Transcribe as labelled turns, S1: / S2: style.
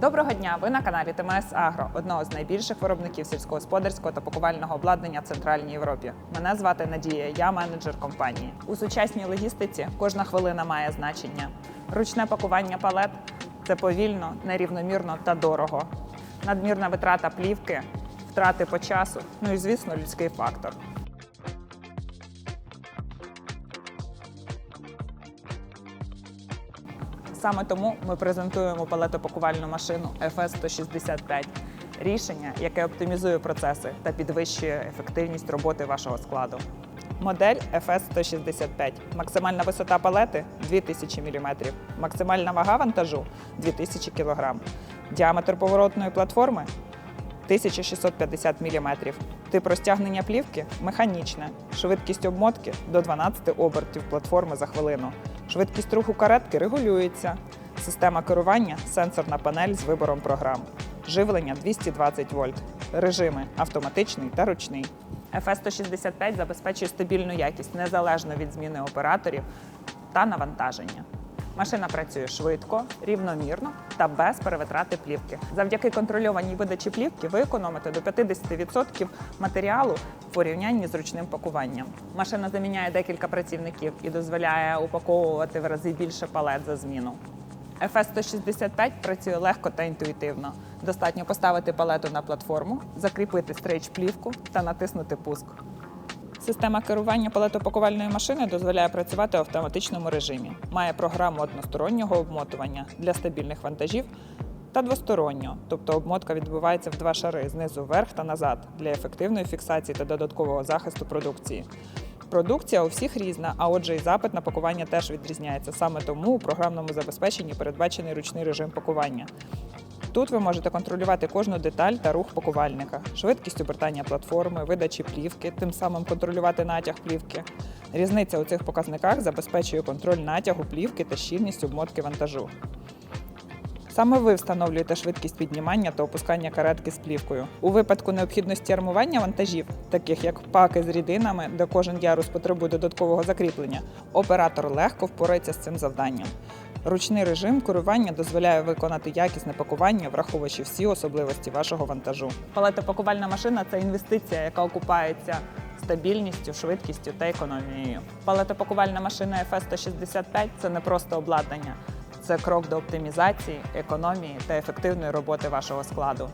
S1: Доброго дня! Ви на каналі ТМС Агро, одного з найбільших виробників сільськогосподарського та пакувального обладнання в Центральній Європі. Мене звати Надія, я менеджер компанії. У сучасній логістиці кожна хвилина має значення. Ручне пакування палет це повільно, нерівномірно та дорого. Надмірна витрата плівки, втрати по часу, ну і звісно, людський фактор. Саме тому ми презентуємо палетопакувальну машину FS 165 рішення, яке оптимізує процеси та підвищує ефективність роботи вашого складу. Модель FS 165. Максимальна висота палети 2000 мм, максимальна вага вантажу 2000 кг. Діаметр поворотної платформи 1650 мм. Тип розтягнення плівки механічне. Швидкість обмотки до 12 обертів платформи за хвилину. Швидкість руху каретки регулюється. Система керування сенсорна панель з вибором програм. Живлення 220 вольт. Режими автоматичний та ручний. FS-165 забезпечує стабільну якість незалежно від зміни операторів та навантаження. Машина працює швидко, рівномірно та без перевитрати плівки. Завдяки контрольованій видачі плівки ви економите до 50% матеріалу в порівнянні з ручним пакуванням. Машина заміняє декілька працівників і дозволяє упаковувати в рази більше палет за зміну. FS-165 працює легко та інтуїтивно. Достатньо поставити палету на платформу, закріпити стрейч плівку та натиснути пуск. Система керування палетопакувальної машини дозволяє працювати в автоматичному режимі. Має програму одностороннього обмотування для стабільних вантажів та двостороннього, тобто обмотка відбувається в два шари знизу вверх та назад для ефективної фіксації та додаткового захисту продукції. Продукція у всіх різна, а отже, і запит на пакування теж відрізняється. Саме тому у програмному забезпеченні передбачений ручний режим пакування. Тут ви можете контролювати кожну деталь та рух пакувальника, швидкість обертання платформи, видачі плівки, тим самим контролювати натяг плівки. Різниця у цих показниках забезпечує контроль натягу плівки та щільність обмотки вантажу. Саме ви встановлюєте швидкість піднімання та опускання каретки з плівкою. У випадку необхідності армування вантажів, таких як паки з рідинами, де кожен ярус потребує додаткового закріплення, оператор легко впорається з цим завданням. Ручний режим керування дозволяє виконати якісне пакування, враховуючи всі особливості вашого вантажу. Палетопакувальна машина це інвестиція, яка окупається стабільністю, швидкістю та економією. Палетопакувальна машина FS-165 – це не просто обладнання, це крок до оптимізації, економії та ефективної роботи вашого складу.